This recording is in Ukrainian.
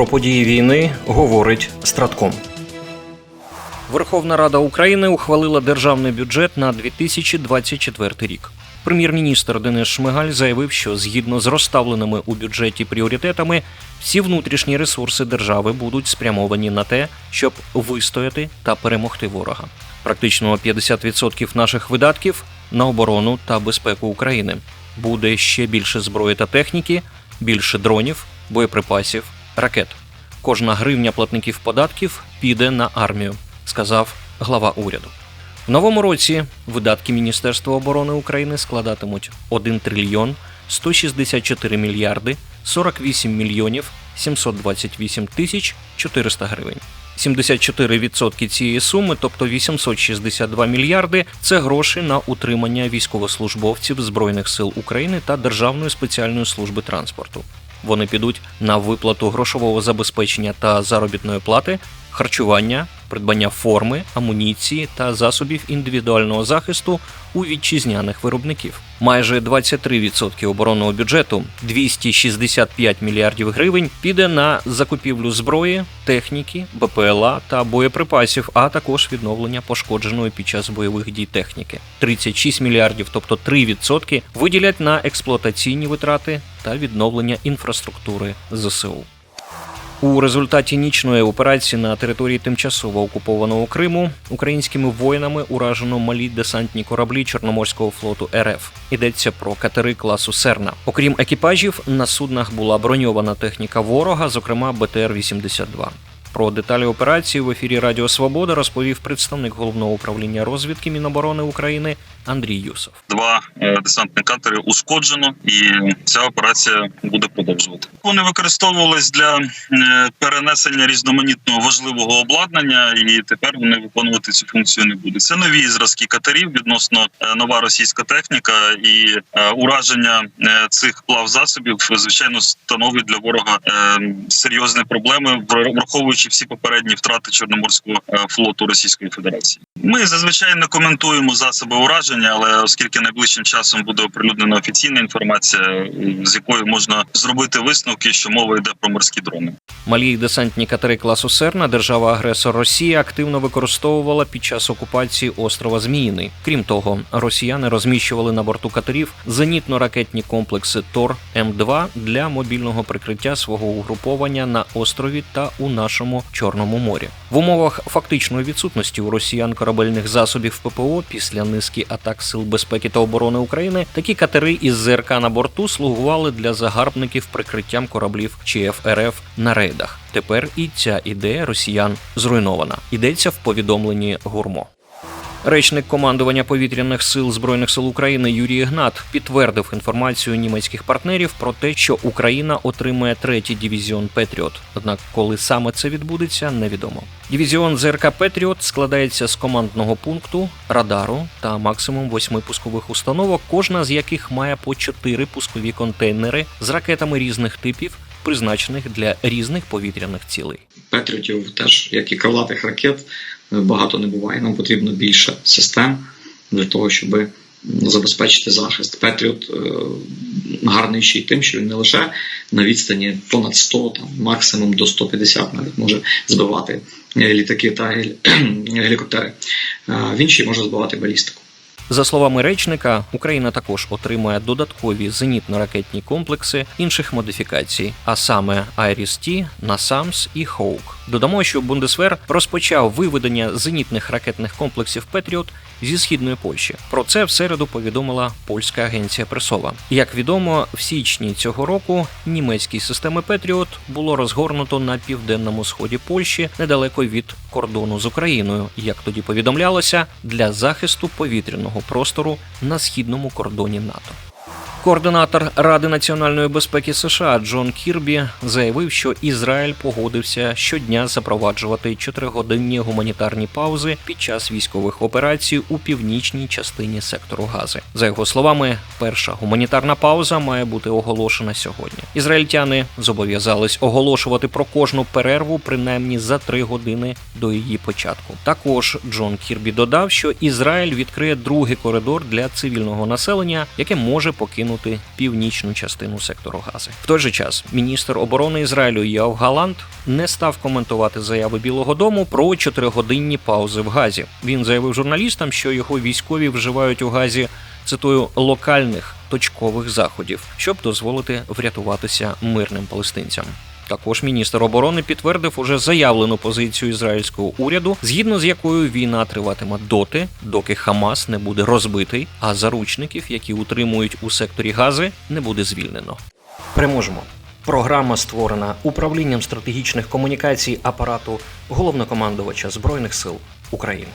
Про події війни говорить Стратком. Верховна Рада України ухвалила державний бюджет на 2024 рік. Прем'єр-міністр Денис Шмигаль заявив, що згідно з розставленими у бюджеті пріоритетами, всі внутрішні ресурси держави будуть спрямовані на те, щоб вистояти та перемогти ворога. Практично 50% наших видатків на оборону та безпеку України. Буде ще більше зброї та техніки, більше дронів, боєприпасів, ракет. Кожна гривня платників податків піде на армію, сказав глава уряду. В новому році видатки Міністерства оборони України складатимуть 1 трильйон 164 мільярди 48 мільйонів 728 тисяч 400 гривень. 74% цієї суми, тобто 862 мільярди, це гроші на утримання військовослужбовців Збройних сил України та Державної спеціальної служби транспорту. Вони підуть на виплату грошового забезпечення та заробітної плати, харчування, придбання форми, амуніції та засобів індивідуального захисту у вітчизняних виробників. Майже 23% оборонного бюджету 265 мільярдів гривень піде на закупівлю зброї, техніки, БПЛА та боєприпасів, а також відновлення пошкодженої під час бойових дій техніки. 36 мільярдів, тобто 3%, виділять на експлуатаційні витрати та відновлення інфраструктури ЗСУ. У результаті нічної операції на території тимчасово окупованого Криму українськими воїнами уражено малі десантні кораблі Чорноморського флоту РФ. Йдеться про катери класу Серна. Окрім екіпажів, на суднах була броньована техніка ворога, зокрема БТР-82. Про деталі операції в ефірі Радіо Свобода розповів представник головного управління розвідки Міноборони України Андрій Юсов. Два е, десантні катери ушкоджено, і ця операція буде продовжувати. Вони використовувались для е, перенесення різноманітного важливого обладнання, і тепер вони виконувати цю функцію не будуть. Це нові зразки катерів, відносно е, нова російська техніка, і ураження цих плавзасобів звичайно становить для ворога серйозні проблеми, вр- враховуючи всі попередні втрати Чорноморського е, флоту Російської Федерації. Ми зазвичай не коментуємо засоби ураження, але оскільки найближчим часом буде оприлюднена офіційна інформація, з якої можна зробити висновки, що мова йде про морські дрони. Малі десантні катери класу Серна держава-агресор Росія активно використовувала під час окупації острова Зміїний. Крім того, росіяни розміщували на борту катерів зенітно-ракетні комплекси Тор М2 для мобільного прикриття свого угруповання на острові та у нашому Чорному морі. В умовах фактичної відсутності у росіян корабельних засобів ППО після низки атак сил безпеки та оборони України такі катери із ЗРК на борту слугували для загарбників прикриттям кораблів ЧФ РФ на рейдах. Тепер і ця ідея росіян зруйнована. Йдеться в повідомленні гурмо. Речник командування повітряних сил збройних сил України Юрій Ігнат підтвердив інформацію німецьких партнерів про те, що Україна отримає третій дивізіон Петріот. Однак, коли саме це відбудеться, невідомо. Дивізіон ЗРК Петріот складається з командного пункту, радару та максимум восьми пускових установок, кожна з яких має по чотири пускові контейнери з ракетами різних типів, призначених для різних повітряних цілей. Петріотів, теж як і крилатих ракет, багато не буває. Нам потрібно більше систем для того, щоб забезпечити захист. Петріот е, гарний ще й тим, що він не лише на відстані понад 100, там максимум до 150 навіть може збивати е, літаки та гелікоптери. Е, Він ще й може збивати балістику. За словами речника, Україна також отримує додаткові зенітно-ракетні комплекси інших модифікацій, а саме Айріс Ті, Насамс і Hawk. Додамо, що Бундесвер розпочав виведення зенітних ракетних комплексів Петріот зі східної Польщі. Про це в середу повідомила польська агенція Пресова. Як відомо, в січні цього року німецькі системи Петріот було розгорнуто на південному сході Польщі недалеко від кордону з Україною, як тоді повідомлялося, для захисту повітряного простору на східному кордоні НАТО. Координатор Ради національної безпеки США Джон Кірбі заявив, що Ізраїль погодився щодня запроваджувати чотиригодинні гуманітарні паузи під час військових операцій у північній частині сектору Гази. За його словами, перша гуманітарна пауза має бути оголошена сьогодні. Ізраїльтяни зобов'язались оголошувати про кожну перерву принаймні за три години до її початку. Також Джон Кірбі додав, що Ізраїль відкриє другий коридор для цивільного населення, яке може покинути покинути північну частину сектору Гази. В той же час міністр оборони Ізраїлю Яв Галант не став коментувати заяви Білого Дому про чотиригодинні паузи в Газі. Він заявив журналістам, що його військові вживають у Газі цитую локальних точкових заходів, щоб дозволити врятуватися мирним палестинцям. Також міністр оборони підтвердив уже заявлену позицію ізраїльського уряду, згідно з якою війна триватиме доти, доки Хамас не буде розбитий, а заручників, які утримують у секторі Гази, не буде звільнено. Переможемо. Програма створена управлінням стратегічних комунікацій апарату головнокомандувача збройних сил України.